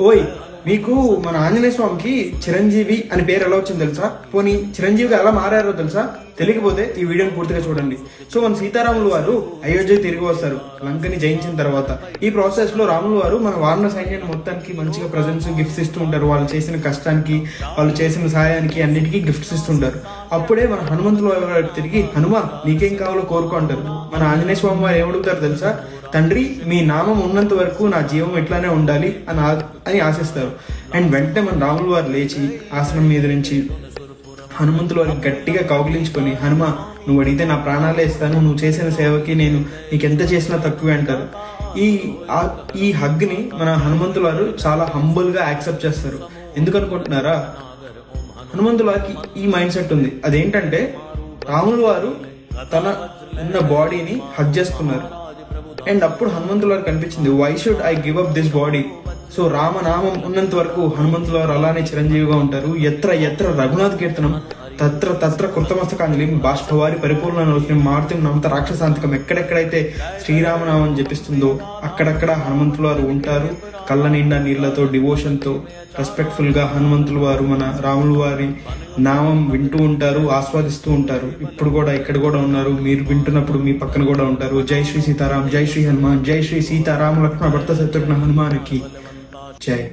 ఓయ్ మీకు మన ఆంజనేయ స్వామికి చిరంజీవి అని పేరు ఎలా వచ్చింది తెలుసా? పోనీ చిరంజీవిగా ఎలా మారారో తెలుసా? తెలియకపోతే ఈ వీడియోని పూర్తిగా చూడండి. సో మన సీతారాములు వారు అయోధ్య తిరిగి వస్తారు. లంకని జయించిన తర్వాత. ఈ ప్రాసెస్లో రాములు వారు మన వారణ సైన్యాన్ని మొత్తానికి మంచిగా ప్రజెంట్స్ గిఫ్ట్స్ ఇస్తూ ఉంటారు. వాళ్ళు చేసిన కష్టానికి వాళ్ళు చేసిన సహాయానికి అన్నిటికీ గిఫ్ట్స్ ఇస్తుంటారు అప్పుడే మన హనుమంతులు వారు తిరిగి హనుమ నీకేం కావాలో కోరుకో అంటారు. మన ఆంజనేయ స్వామి వారు ఏమడుగుతారు తెలుసా? తండ్రి మీ నామం ఉన్నంత వరకు నా జీవం ఇట్లానే ఉండాలి అని అని ఆశిస్తారు. అండ్ వెంటనే మన రాములు వారు లేచి ఆసనం మీద నుంచి హనుమంతుల వారికి గట్టిగా కౌగిలించుకొని హనుమ నువ్వు అడిగితే నా ప్రాణాలే ఇస్తాను నువ్వు చేసిన సేవకి నేను నీకు ఎంత చేసినా తక్కువే అంటారు. ఈ ఈ హగ్ని మన హనుమంతుల వారు చాలా హంబుల్గా యాక్సెప్ట్ చేస్తారు. ఎందుకనుకుంటున్నారా హనుమంతులకి ఈ మైండ్ సెట్ ఉంది. అదేంటంటే రాములు వారు తన ఉన్న బాడీని హగ్ చేసుకున్నారు అండ్ అప్పుడు హనుమంతుల కనిపించింది why should I give up this body so రామనామం ఉన్నంత వరకు హనుమంతుల వారు అలానే చిరంజీవిగా ఉంటారు. ఎత్ర ఎత్ర రఘునాథ్ కీర్తనం తత్ర తత్ర కృతమస్తకాంజలి బాష్పవారి పరిపూర్ణ మారుతి నమత రాక్షసాంతకం. ఎక్కడెక్కడైతే శ్రీరామనామం జపిస్తుందో అక్కడక్కడ హనుమంతుల వారు ఉంటారు. కళ్ళ నిండా నీళ్ళతో డివోషన్తో రెస్పెక్ట్ఫుల్గా హనుమంతుల వారు మన రాముల వారి నామం వింటూ ఉంటారు ఆస్వాదిస్తూ ఉంటారు. ఇప్పుడు కూడా ఇక్కడ కూడా ఉన్నారు. మీరు వింటున్నప్పుడు మీ పక్కన కూడా ఉంటారు. జై శ్రీ సీతారాం జై శ్రీ హనుమాన్ జై శ్రీ సీతారామ లక్ష్మణ భర్త శత్రుఘ్న హనుమానికి. జై.